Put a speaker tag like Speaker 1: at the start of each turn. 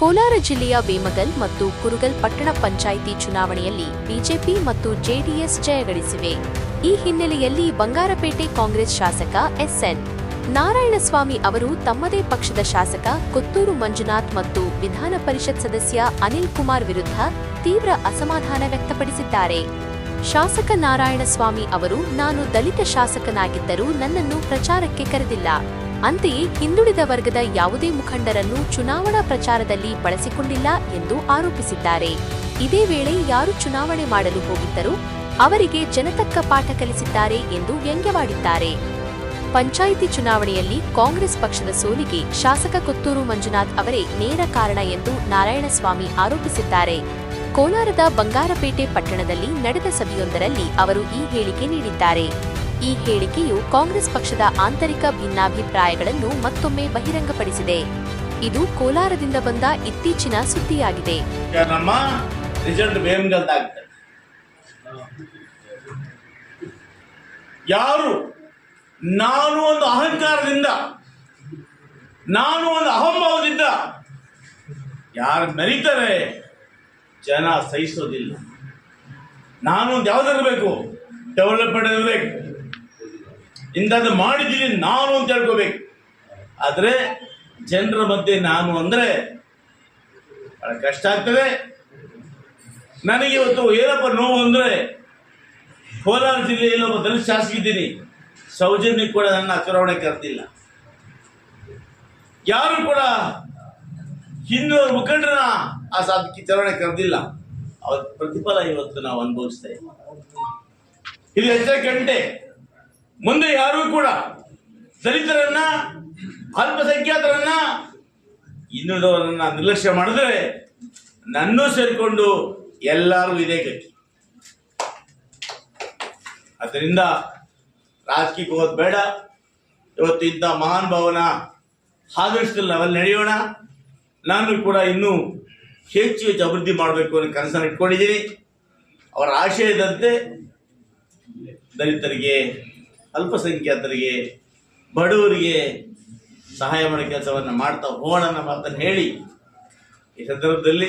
Speaker 1: ಕೋಲಾರ ಜಿಲ್ಲೆಯ ವೇಮಗಲ್ ಮತ್ತು ಕುರುಗಲ್ ಪಟ್ಟಣ ಪಂಚಾಯಿತಿ ಚುನಾವಣೆಯಲ್ಲಿ ಬಿಜೆಪಿ ಮತ್ತು ಜೆಡಿಎಸ್ ಜಯಗಳಿಸಿವೆ. ಈ ಹಿನ್ನೆಲೆಯಲ್ಲಿ ಬಂಗಾರಪೇಟೆ ಕಾಂಗ್ರೆಸ್ ಶಾಸಕ ಎಸ್ಎನ್. ನಾರಾಯಣಸ್ವಾಮಿ ಅವರು ತಮ್ಮದೇ ಪಕ್ಷದ ಶಾಸಕ ಕೊತ್ತೂರು ಮಂಜುನಾಥ್ ಮತ್ತು ವಿಧಾನ ಪರಿಷತ್ ಸದಸ್ಯ ಅನಿಲ್ ಕುಮಾರ್ ವಿರುದ್ಧ ತೀವ್ರ ಅಸಮಾಧಾನ ವ್ಯಕ್ತಪಡಿಸಿದ್ದಾರೆ. ಶಾಸಕ ನಾರಾಯಣಸ್ವಾಮಿ ಅವರು, ನಾನು ದಲಿತ ಶಾಸಕನಾಗಿದ್ದರೂ ನನ್ನನ್ನು ಪ್ರಚಾರಕ್ಕೆ ಕರೆದಿಲ್ಲ. ಅಂತೆಯೇ ಹಿಂದುಳಿದ ವರ್ಗದ ಯಾವುದೇ ಮುಖಂಡರನ್ನು ಚುನಾವಣಾ ಪ್ರಚಾರದಲ್ಲಿ ಬಳಸಿಕೊಂಡಿಲ್ಲ ಎಂದು ಆರೋಪಿಸಿದ್ದಾರೆ. ಇದೇ ವೇಳೆ ಯಾರು ಚುನಾವಣೆ ಮಾಡಲು ಹೋಗಿದ್ದರೂ ಅವರಿಗೆ ಜನತಕ್ಕ ಪಾಠ ಕಲಿಸಿದ್ದಾರೆ ಎಂದು ವ್ಯಂಗ್ಯವಾಡಿದ್ದಾರೆ. ಪಂಚಾಯಿತಿ ಚುನಾವಣೆಯಲ್ಲಿ ಕಾಂಗ್ರೆಸ್ ಪಕ್ಷದ ಸೋಲಿಗೆ ಶಾಸಕ ಕೊತ್ತೂರು ಮಂಜುನಾಥ್ ಅವರೇ ನೇರ ಕಾರಣ ಎಂದು ನಾರಾಯಣಸ್ವಾಮಿ ಆರೋಪಿಸಿದ್ದಾರೆ. ಕೋಲಾರದ ಬಂಗಾರಪೇಟೆ ಪಟ್ಟಣದಲ್ಲಿ ನಡೆದ ಸಭೆಯೊಂದರಲ್ಲಿ ಅವರು ಈ ಹೇಳಿಕೆ ನೀಡಿದ್ದಾರೆ. ಈ ಹೇಳಿಕೆಯು ಕಾಂಗ್ರೆಸ್ ಪಕ್ಷದ ಆಂತರಿಕ ಭಿನ್ನಾಭಿಪ್ರಾಯಗಳನ್ನು ಮತ್ತೊಮ್ಮೆ ಬಹಿರಂಗಪಡಿಸಿದೆ. ಇದು ಕೋಲಾರದಿಂದ ಬಂದ ಇತ್ತೀಚಿನ ಸುದ್ದಿಯಾಗಿದೆ.
Speaker 2: ಯಾರು? ನಾನು ಒಂದು ಅಹಂಕಾರದಿಂದ, ನಾನು ಒಂದು ಅಹಂಭಾವದಿಂದ ಯಾರು ಮೆರೀತಾರೆ? ಜನ ಸಹಿಸೋದಿಲ್ಲ. ನಾನು ಒಂದು ಯಾವ್ದಿರಬೇಕು ಡೆವಲಪ್ಮೆಂಟ್ ಇರಬೇಕು ಇಂಥದ್ದು ಮಾಡಿದ್ದೀನಿ ನಾನು ಅಂತ ಹೇಳ್ಕೋಬೇಕು. ಆದರೆ ಜನರ ಮಧ್ಯೆ ನಾನು ಅಂದರೆ ಬಹಳ ಕಷ್ಟ ಆಗ್ತದೆ. ನನಗೆ ಇವತ್ತು ಏನಪ್ಪ ನೋವು ಅಂದರೆ ಕೋಲಾರ ಜಿಲ್ಲೆಯಲ್ಲಿ ಒಬ್ಬ ದಲಿತ ಶಾಸಕಿದ್ದೀನಿ ಸೌಜನ್ಯ ಕೂಡ ನನ್ನ ಚುನಾವಣೆ ಕರೆದಿಲ್ಲ. ಯಾರು ಕೂಡ ಹಿಂದೂ ಮುಖಂಡರನ್ನ ಆ ಸಾಧಕಿ ಚುನಾವಣೆ ಕರೆದಿಲ್ಲ. ಅವತ್ತು ಪ್ರತಿಫಲ ಇವತ್ತು ನಾವು ಅನುಭವಿಸ್ತೇವೆ ಇಲ್ಲಿ ಹೆಚ್ಚ ಗಂಟೆ ಮುಂದೆ ಯಾರೂ ಕೂಡ ದಲಿತರನ್ನ, ಅಲ್ಪಸಂಖ್ಯಾತರನ್ನ ಇನ್ನುಳಿದವರನ್ನ ನಿರ್ಲಕ್ಷ್ಯ ಮಾಡಿದ್ರೆ ನನ್ನೂ ಸೇರಿಕೊಂಡು ಎಲ್ಲರೂ ಇದೇ ಗತಿ. ಅದರಿಂದ ರಾಜಕೀಯಕ್ಕೆ ಹೋಗೋದು ಬೇಡ. ಇವತ್ತು ಇಂಥ ಮಹಾನ್ ಭಾವನ ಆದಷ್ಟು ಲೆವೆಲ್ ನಡೆಯೋಣ. ನಾನು ಕೂಡ ಇನ್ನೂ ಹೆಚ್ಚು ಹೆಚ್ಚು ಅಭಿವೃದ್ಧಿ ಮಾಡಬೇಕು ಅನ್ನೋ ಕನಸನ್ನು ಇಟ್ಕೊಂಡಿದ್ದೀನಿ. ಅವರ ಆಶಯದಂತೆ ದಲಿತರಿಗೆ ಅಲ್ಪಸಂಖ್ಯಾತರಿಗೆ ಬಡವರಿಗೆ ಸಹಾಯ ಮಾಡೋ ಕೆಲಸವನ್ನು ಮಾಡ್ತಾ ಹೋಗೋಣ ಮಾತನ್ನು ಹೇಳಿ ಈ ಸಂದರ್ಭದಲ್ಲಿ